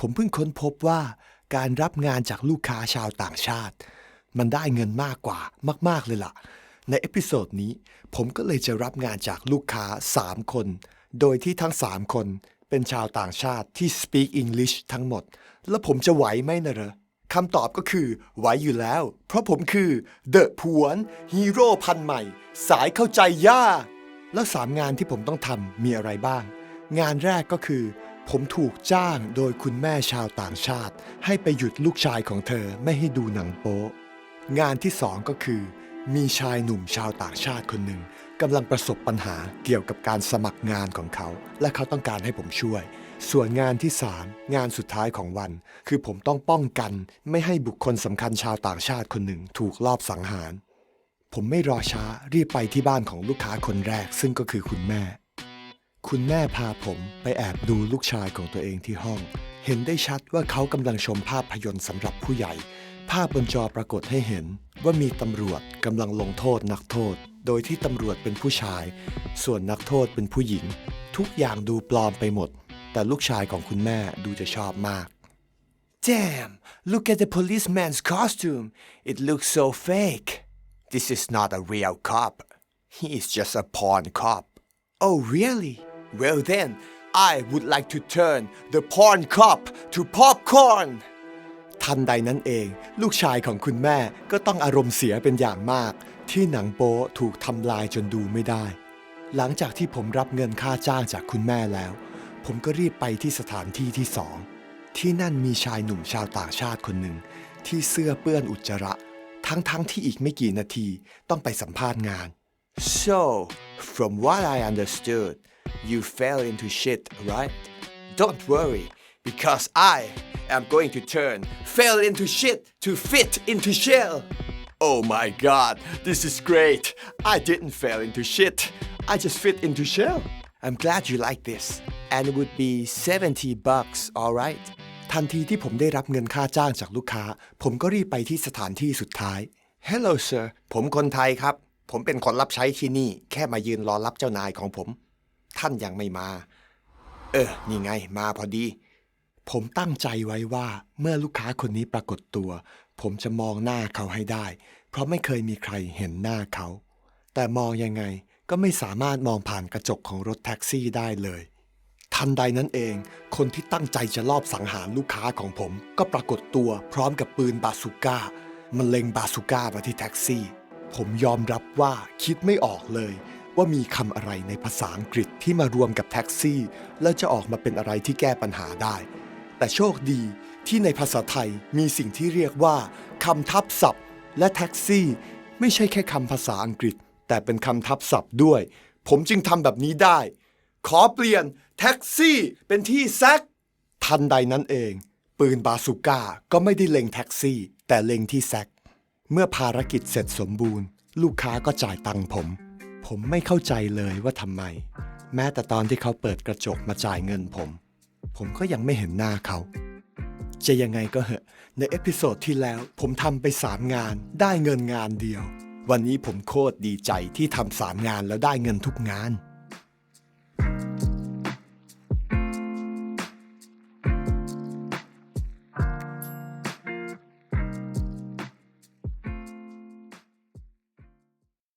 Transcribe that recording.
ผมเพิ่งค้นพบว่าการรับงานจากลูกค้าชาวต่างชาติ มันได้เงินมากกว่ามาก ๆ เลยล่ะ ในเอพิโซดนี้ ผมก็เลยจะรับงานจากลูกค้า 3 คน โดยที่ทั้ง 3 คนเป็นชาวต่างชาติที่ speak English ทั้งหมด แล้วผมจะไหวไหมนะเหรอคำตอบก็คือไหวอยู่แล้ว เพราะผมคือเดอะผวนฮีโร่พันใหม่ สายเข้าใจยากแล้วสามงานที่ผมต้องทำมีอะไรบ้าง งานแรกก็คือ ผมถูกจ้างโดยคุณแม่ชาวต่างชาติ ให้ไปหยุดลูกชายของเธอไม่ให้ดูหนังโป๊ะงานที่สองก็คือ มีชายหนุ่มชาวต่างชาติคนหนึ่งกำลังประสบปัญหาเกี่ยวกับการสมัครงานของเขา และเขาต้องการให้ผมช่วย ส่วนงานที่สามงานสุดท้ายของวัน คือผมต้องป้องกัน ไม่ให้บุคคลสำคัญชาวต่างชาติคนหนึ่งถูกลอบสังหาร ผมไม่รอช้ารีบไปที่บ้านของลูกค้าคนแรก ซึ่งก็คือคุณแม่ คุณแม่พาผมไปแอบดูลูกชายของตัวเองที่ห้อง เห็นได้ชัดว่าเขากำลังชมภาพยนตร์สำหรับผู้ใหญ่ ภาพบนจอปรากฏให้เห็นว่ามีตำรวจกำลังลงโทษนักโทษ โดยที่ตำรวจเป็นผู้ชาย ส่วนนักโทษเป็นผู้หญิง ทุกอย่างดูปลอมไปหมด แต่ลูกชายของคุณแม่ดูจะชอบมาก Damn look at the policeman's costume it looks so fake This is not a real cop he is just a pawn cop Oh really Well then I would like to turn the pawn cop to popcorn ทันใดนั้นเอง ลูกชายของคุณแม่ก็ต้องอารมณ์เสียเป็นอย่างมาก ที่หนังโป๊ถูกทำลายจนดูไม่ได้ หลังจากที่ผมรับเงินค่าจ้างจากคุณแม่แล้ว ผมก็รีบไปที่สถานที่ที่สอง ที่นั่นมีชายหนุ่มชาวต่างชาติคนหนึ่ง ที่เสื้อเปื้อนอุจจาระ ทั้งๆทที่อีกไม่กี่นาทีต้องไปสัมภาษณ์งาน So from what I understood you fell into shit right Don't worry because I am going to turn fell into shit to fit into shell Oh my god this is great I didn't fall into shit I just fit into shell I'm glad you like this and it would be 70 bucks alright ทันทีที่ผมได้รับเงินค่าจ้างจากลูกค้า ผมก็รีบไปที่สถานที่สุดท้าย Hello sir ผมคนไทยครับ ผมเป็นคนรับใช้ที่นี่ แค่มายืนรอรับเจ้านายของผม ท่านยังไม่มา เออ นี่ไง มาพอดี ผมตั้งใจไว้ว่าเมื่อลูกค้าคนนี้ปรากฏตัว ผมจะมองหน้าเขาให้ได้ เพราะไม่เคยมีใครเห็นหน้าเขา แต่มองยังไงก็ไม่สามารถมองผ่านกระจกของรถแท็กซี่ได้เลย ทันใดนั้นเอง คนที่ตั้งใจจะลอบสังหารลูกค้าของผม ก็ปรากฏตัวพร้อมกับปืนบาซูก้า มันเล็งบาซูก้ามาที่แท็กซี่ ผมยอมรับว่าคิดไม่ออกเลย ว่ามีคำอะไรในภาษาอังกฤษที่มารวมกับแท็กซี่ แล้วจะออกมาเป็นอะไรที่แก้ปัญหาได้ แต่โชคดีที่ในภาษาไทยมีสิ่งที่เรียกว่าคำทับศัพท์ และแท็กซี่ ไม่ใช่แค่คำภาษาอังกฤษ แต่เป็นคำทับศัพท์ด้วย ผมจึงทำแบบนี้ได้ ขอเปลี่ยนแท็กซี่เป็นที่แซกทันใดนั้นเอง ปืนบาซูก้าก็ไม่ได้เล็งแท็กซี่ แต่เล็งที่แซกเมื่อภารกิจเสร็จสมบูรณ์ ลูกค้าก็จ่ายตังค์ผม ผมไม่เข้าใจเลยว่าทำไม แม้แต่ตอนที่เขาเปิดกระจกมาจ่ายเงินผม ผมก็ยังไม่เห็นหน้าเขา จะยังไงก็เหอะ ในเอพิโซดที่แล้วผมทำไปสามงาน ได้เงินงานเดียว วันนี้ผมโคตรดีใจที่ทำสามงานแล้วได้เงินทุกงาน